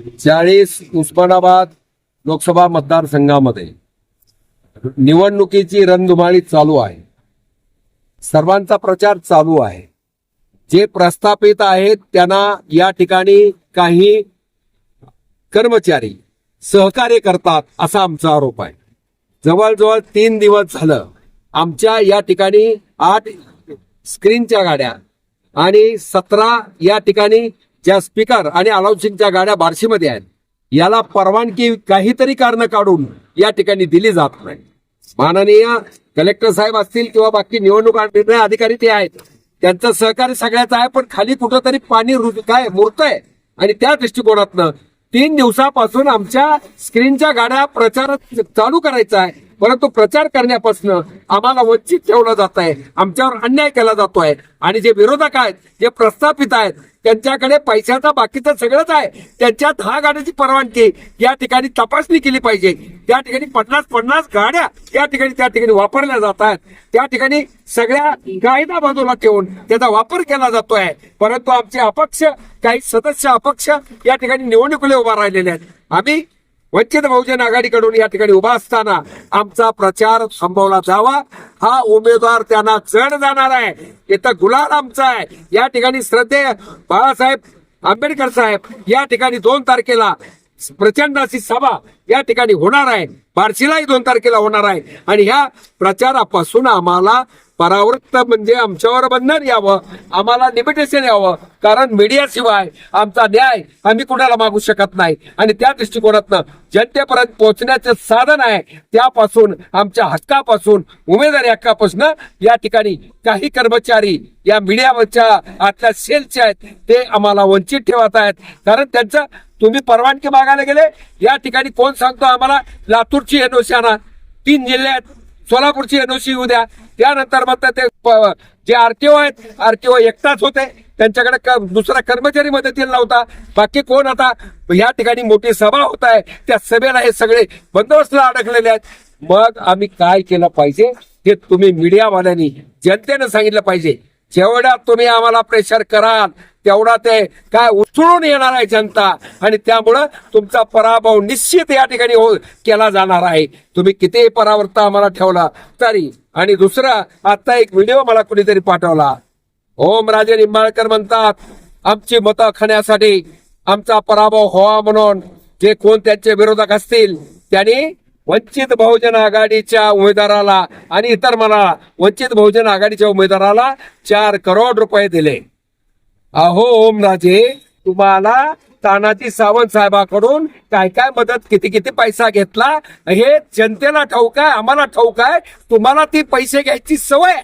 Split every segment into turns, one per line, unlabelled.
चाळीस उस्मानाबाद लोकसभा मतदारसंघामध्ये निवडणुकीची रणधुमाळी चालू आहे. सर्वांचा प्रचार चालू आहे. जे प्रस्थापित आहेत त्यांना या ठिकाणी काही कर्मचारी सहकार्य करतात असा आमचा आरोप आहे. जवळजवळ तीन दिवस झालं आमच्या या ठिकाणी आठ स्क्रीनच्या गाड्या आणि सतरा या ठिकाणी ज्या स्पीकर आणि अलाउन्सिंगच्या गाड्या बार्शीमध्ये आहेत याला परवानगी काहीतरी कारण काढून या ठिकाणी दिली जात नाही. माननीय कलेक्टर साहेब असतील किंवा बाकी निवडणूक निर्णय अधिकारी ते आहेत त्यांचं सहकार्य सगळ्याचं आहे पण खाली कुठंतरी पाणी रु- काय मुरतंय. आणि त्या दृष्टिकोनातनं तीन दिवसापासून आमच्या स्क्रीनच्या गाड्या प्रचार चालू करायचा आहे. परंतु प्रचार करण्यापासून आम्हाला वंचित ठेवलं जात आहे. आमच्यावर अन्याय केला जातोय आणि जे विरोधक आहेत जे प्रस्थापित आहेत त्यांच्याकडे पैशाचा बाकीचं सगळंच आहे. त्यांच्यात दहा गाड्याची परवानगी या ठिकाणी तपासणी केली पाहिजे. त्या ठिकाणी पन्नास पन्नास गाड्या या ठिकाणी त्या ठिकाणी वापरल्या जात आहेत. त्या ठिकाणी सगळ्या कायदा बाजूला ठेवून त्याचा वापर केला जातोय परंतु आमचे अपक्ष काही सदस्य अपक्ष या ठिकाणी निवडणुकीला उभा राहिलेले आहेत. आम्ही वंचित बहुजन आघाडीकडून या ठिकाणी उभा असताना आमचा प्रचार थांबवला जावा. हा उमेदवार त्यांना चढ जाणार आहे. इथं गुलाल आमचा आहे. या ठिकाणी श्रद्धेय बाळासाहेब आंबेडकर साहेब या ठिकाणी दोन तारखेला प्रचंड अशी सभा या ठिकाणी होणार आहे. बार्शीलाही दोन तारखेला होणार आहे. आणि ह्या प्रचारापासून आम्हाला परावृत्त म्हणजे आमच्यावर बंधन यावं आम्हाला लिमिटेशन यावं. कारण मीडियाशिवाय आमचा न्याय आम्ही कुणाला मागू शकत नाही. आणि त्या दृष्टिकोनातनं जनतेपर्यंत पोहोचण्याचं साधन आहे. त्यापासून आमच्या हक्कापासून उमेदवारी हक्कापासून या ठिकाणी काही कर्मचारी या मीडियाच्या आतल्या सेलचे आहेत ते आम्हाला वंचित ठेवत आहेत. कारण त्यांचं तुम्ही परवानगी मागायला गेले या ठिकाणी कोण सांगतो आम्हाला? लातूर लातूरची एनओसी आणा. तीन जिल्ह्यात सोलापूरची एनओसी येऊ द्या त्यानंतर मग ते जे आरटीओ आहेत आरटीओ एकटाच होते. त्यांच्याकडे दुसरा कर्मचारी मदतीला नव्हता. बाकी कोण आता? या ठिकाणी मोठी सभा होत आहे. त्या सभेला हे सगळे बंदोबस्तला अडकलेले आहेत. मग आम्ही काय केलं पाहिजे? हे तुम्ही मीडियावाल्यांनी जनतेनं सांगितलं पाहिजे. जेवढ्या तुम्ही आम्हाला प्रेशर कराल तेवढा ते काय उचलून येणार आहे जनता. आणि त्यामुळं तुमचा पराभव निश्चित या ठिकाणी हो केला जाणार आहे. तुम्ही कितीही परावर्त आम्हाला ठेवला तरी. आणि दुसरा आता एक व्हिडिओ मला कुणीतरी पाठवला. ओम राजे निंबाळकर म्हणतात आमची मतं खाण्यासाठी आमचा पराभव व्हावा म्हणून जे कोण त्यांचे विरोधक असतील त्यांनी वंचित बहुजन आघाडीच्या उमेदवाराला आणि इतर मनाला वंचित बहुजन आघाडीच्या उमेदवाराला चार करोड रुपये दिले. अहो ओम राजे तुम्हाला तानाजी सावंत साहेबाकडून काय काय मदत किती किती पैसा घेतला? हे जनतेला ठाऊक आहे आम्हाला ठाऊक आहे तुम्हाला ती पैसे घ्यायची सवय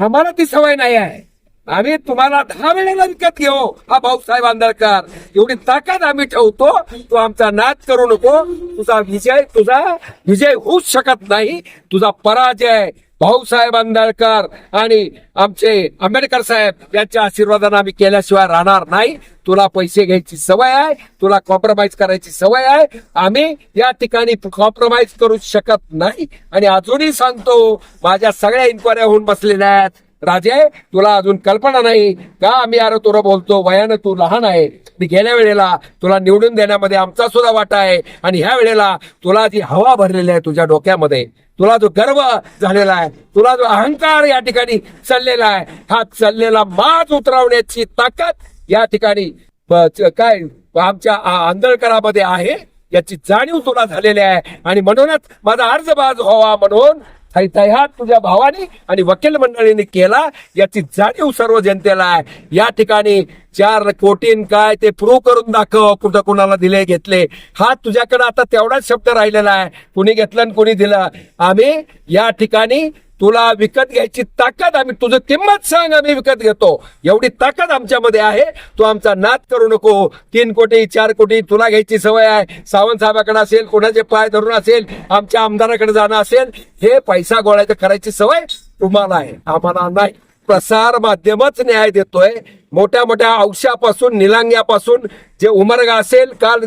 आम्हाला ती सवय नाही आहे. आम्ही तुम्हाला दहा वेळेला विकत घेऊ हा भाऊसाहेब आंदळकर एवढी ताकद आम्ही ठेवतो. तू आमचा नाद करू नको. तुझा विजय तुझा विजय होऊच शकत नाही. तुझा पराजय भाऊसाहेब आंदळकर आणि आमचे आंबेडकर साहेब यांच्या आशीर्वादाने आम्ही केल्याशिवाय राहणार नाही. तुला पैसे घ्यायची सवय आहे. तुला कॉम्प्रोमाइज करायची सवय आहे. आम्ही या ठिकाणी कॉम्प्रोमाइज करू शकत नाही. आणि अजूनही सांगतो माझ्या सगळ्या इन्क्वायऱ्या होऊन बसलेल्या आहेत. राजे तुला अजून कल्पना नाही का? आम्ही अरे तुला बोलतो वयानं तू लहान आहे. मी गेल्या वेळेला तुला निवडून देण्यामध्ये आमचा सुद्धा वाटा आहे. आणि ह्या वेळेला तुला जी हवा भरलेली आहे तुझ्या डोक्यामध्ये तुला जो गर्व झालेला आहे तुला जो अहंकार या ठिकाणी चाललेला आहे हा चाललेला माज उतरवण्याची ताकद या ठिकाणी काय आमच्या आंधळकरामध्ये आंदळकरामध्ये आहे. याची जाणीव तुला झालेली आहे. आणि म्हणूनच माझा अर्जबाज व्हावा म्हणून थैथयात तुझ्या भावानी आणि वकील मंडळीने केला याची जाणीव सर्व जनतेला आहे. या ठिकाणी चार कोटीन काय ते प्रूव्ह करून दाखव कुठं कुणाला दिले घेतले. हा तुझ्याकडे आता तेवढाच शब्द राहिलेला आहे. कुणी घेतलं आणि कुणी दिलं. आम्ही या ठिकाणी तुला विकत घ्यायची ताकद आम्ही तुझं किंमत सांग आम्ही विकत घेतो. एवढी ताकद आमच्यामध्ये आहे. तू आमचा नाद करू नको. तीन कोटी चार कोटी तुला घ्यायची सवय आहे. सावंत साहेबाकडे असेल कोणाचे पाय धरून असेल आमच्या आमदाराकडे जाणं असेल हे पैसा गोळायचं करायची सवय तुम्हाला आहे. आम्हाला नाही. प्रसार माध्यमच न्याय देतोय. मोठ्या मोठ्या औषापासून निलांग्यापासून जे उमरगा असेल काल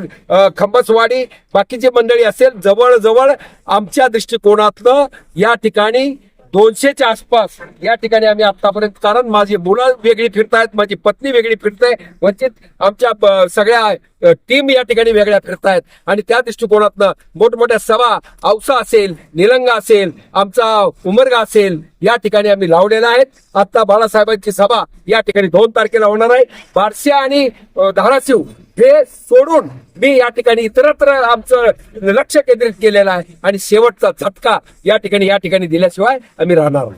खंबसवाडी बाकीची मंडळी असेल जवळजवळ आमच्या दृष्टिकोनातलं या ठिकाणी दोनशेच्या आसपास या ठिकाणी आम्ही आतापर्यंत कारण माझी मुलं वेगळी फिरतायत माझी पत्नी वेगळी फिरते वंचित आमच्या सगळ्या टीम या ठिकाणी वेगळ्या फिरतायत. आणि त्या दृष्टिकोनातनं मोठमोठ्या सभा औसा असेल निलंगा असेल आमचा उमरगा असेल या ठिकाणी आम्ही लावलेला आहेत. आता बाळासाहेबांची सभा या ठिकाणी दोन तारखेला होणार आहे. बारशे आणि धाराशिव हे सोडून मी या ठिकाणी इतरत्र आमचं लक्ष केंद्रित केलेलं आहे. आणि शेवटचा झटका या ठिकाणी या ठिकाणी दिल्याशिवाय आम्ही राहणार आहोत